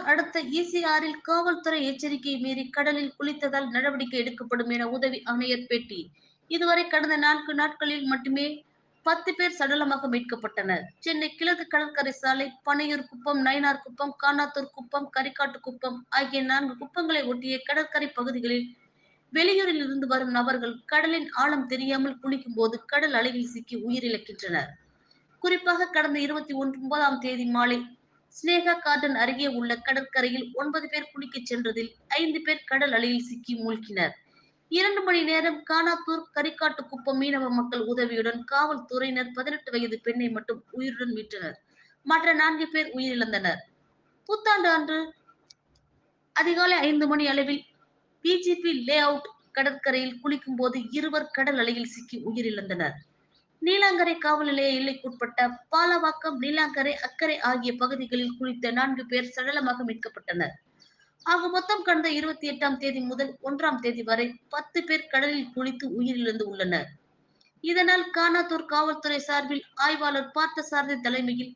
திருப்பத்தூர் அடுத்த இசிஆரில் காவல்துறை எச்சரிக்கை மீறி கடலில் குளித்ததால் நடவடிக்கை எடுக்கப்படும் என உதவி ஆணையர் பேட்டி. இதுவரை கடந்த நான்கு நாட்களில் மட்டுமே பத்து பேர் சடலமாக மீட்கப்பட்டனர். சென்னை கிழக்கு கடற்கரை சாலை பனையூர் குப்பம் நயினார் குப்பம் கானாத்தூர் குப்பம் கரிக்காட்டு குப்பம் ஆகிய நான்கு குப்பங்களை ஒட்டிய கடற்கரை பகுதிகளில் வெளியூரில் இருந்து வரும் நபர்கள் கடலின் ஆழம் தெரியாமல் குளிக்கும் போது கடல் அலையில் சிக்கி உயிரிழக்கின்றனர். குறிப்பாக கடந்த இருபத்தி ஒன்பதாம் தேதி மாலை ஸ்னேகா கார்டன் அருகே உள்ள கடற்கரையில் ஒன்பது பேர் குளிக்கச் சென்றதில் ஐந்து பேர் கடல் அலையில் சிக்கி மூழ்கினர். இரண்டு மணி நேரம் கானாத்தூர் கரிக்காட்டு குப்பம் மீனவ மக்கள் உதவியுடன் காவல்துறையினர் பதினெட்டு வயது பெண்ணை மட்டும் உயிருடன் மீட்டனர். மற்ற நான்கு பேர் உயிரிழந்தனர். புத்தாண்டு அன்று அதிகாலை ஐந்து மணி அளவில் பிஜிபி லே அவுட் கடற்கரையில் குளிக்கும் போது இருவர் கடல் அலையில் சிக்கி உயிரிழந்தனர். நீலாங்கரை காவல் நிலைய எல்லைக்குட்பட்ட பாலவாக்கம் நீலாங்கரை அக்கரை ஆகிய பகுதிகளில் குளித்த நான்கு பேர் சடலமாக மீட்கப்பட்டனர். ஆக மொத்தம் கடந்த இருபத்தி எட்டாம் தேதி முதல் ஒன்றாம் தேதி வரை பத்து பேர் கடலில் குளித்து உயிரிழந்து உள்ளனர். இதனால் கானாத்தூர் காவல்துறை சார்பில் ஆய்வாளர் பார்த்த பார்த்தசாரதி தலைமையில்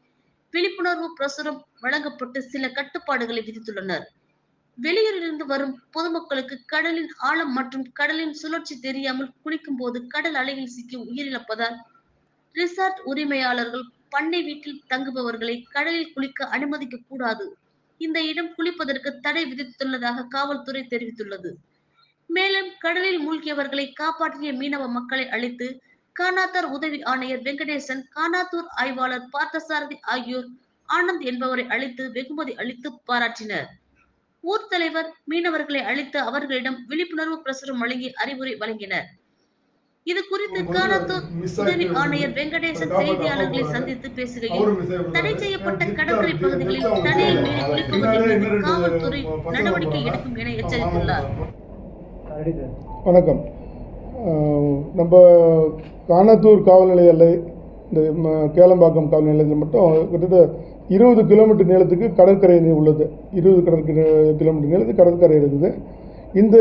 விழிப்புணர்வு பிரசுரம் வழங்கப்பட்டு சில கட்டுப்பாடுகளை விதித்துள்ளனர். வெளியூரிலிருந்து வரும் பொதுமக்களுக்கு கடலின் ஆழம் மற்றும் கடலின் சுழற்சி தெரியாமல் குளிக்கும் போது கடல் அலையில் சிக்கி உயிரிழப்பதால் ரிசார்ட் உரிமையாளர்கள் பண்ணை வீட்டில் தங்குபவர்களை கடலில் குளிக்க அனுமதிக்க கூடாது இந்த இடம் குளிப்பதற்கு தடை விதித்துள்ளதாக காவல்துறை தெரிவித்துள்ளது. மேலும் கடலில் மூழ்கியவர்களை காப்பாற்றிய மீனவ மக்களை அழைத்து கானாத்தார் உதவி ஆணையர் வெங்கடேசன் கானாத்தூர் ஆய்வாளர் பார்த்தசாரதி ஆகியோர் ஆனந்த் என்பவரை அழைத்து வெகுமதி அளித்து பாராட்டினர். ஊர் தலைவர் மீனவர்களை அழைத்து அவர்களிடம் விழிப்புணர்வு பிரசுரம் வழங்கி அறிவுரை வழங்கினர். இது குறித்து உதவி ஆணையர் வெங்கடேசன் செய்தியாளர்களை சந்தித்து பேசுகையில் தடை செய்யப்பட்ட கடற்கரை பகுதிகளில் தடையை மீறி குளிப்பவர்கள் மீது காவல்துறை நடவடிக்கை எடுக்கும் என எச்சரித்துள்ளார். வணக்கம். நம்ம காணத்தூர் காவல் நிலைய எல்லை இந்த கேளம்பாக்கம் காவல் நிலையத்தில் மட்டும் கிட்டத்தட்ட இருபது கிலோமீட்டர் நீளத்துக்கு கடற்கரை உள்ளது. இருபது கடற்கரை கிலோமீட்டர் நீளத்துக்கு கடற்கரை இருக்குது. இந்த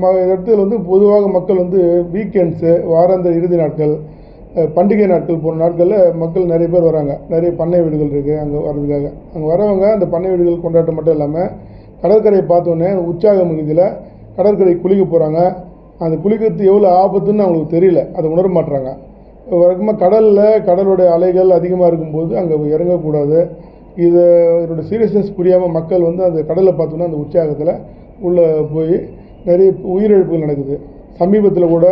ம- இடத்துல வந்து பொதுவாக மக்கள் வந்து வீக்கெண்ட்ஸு வாராந்த இறுதி நாட்கள் பண்டிகை நாட்கள் போன்ற நாட்களில் மக்கள் நிறைய பேர் வராங்க. நிறைய பண்ணை வீடுகள் இருக்குது அங்கே வர்றதுக்காக. அங்கே வரவங்க அந்த பண்ணை வீடுகள் கொண்டாட்டம் மட்டும் இல்லாமல் கடற்கரையை பார்த்தோன்னே உற்சாக மிகுதியில் கடற்கரை குளிக்க போகிறாங்க அந்த குளிக்கிறது எவ்வளோ ஆபத்துன்னு அவங்களுக்கு தெரியல. அதை உணர மாட்டுறாங்க வழக்கமாக கடலில் கடலுடைய அலைகள் அதிகமாக இருக்கும்போது அங்கே இறங்கக்கூடாது. இது இதோட சீரியஸ்னஸ் புரியாமல் மக்கள் வந்து அந்த கடலை பார்த்தோன்னா அந்த உற்சாகத்தில் உள்ளே போய் நிறைய உயிரிழப்புகள் நடக்குது. சமீபத்தில் கூட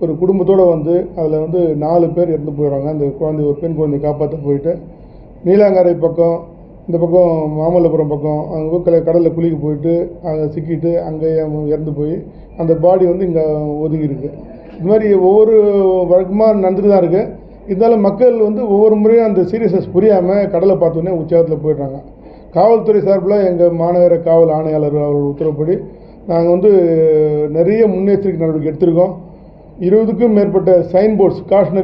ஒரு குடும்பத்தோடு வந்து அதில் வந்து நாலு பேர் இறந்து போயிடுறாங்க. அந்த குழந்தை ஒரு பெண் குழந்தை காப்பாற்ற போயிட்டு நீலாங்கரை பக்கம் இந்த பக்கம் மாமல்லபுரம் பக்கம் அங்கே போய் கடல் கடலில் குளிக்க போயிட்டு அங்கே சிக்கிட்டு அங்கேயே இறந்து போய் அந்த பாடி வந்து இங்கே ஒதுங்கி இது மாதிரி ஒவ்வொரு வழக்கமாக நடந்துட்டு தான் இருக்குது இருந்தாலும் மக்கள் வந்து ஒவ்வொரு முறையும் அந்த சீரியஸ்னஸ் புரியாமல் கடலை பார்த்தோன்னே உற்சாகத்தில் போயிடுறாங்க. காவல்துறை சார்பில் எங்கள் மாநகர காவல் ஆணையாளர் அவர் உத்தரவுப்படி நாங்கள் வந்து நிறைய முன்னெச்சரிக்கை நடவடிக்கை எடுத்திருக்கோம். இருபதுக்கும் மேற்பட்ட சைன் போர்ட்ஸ் காஷ்னரி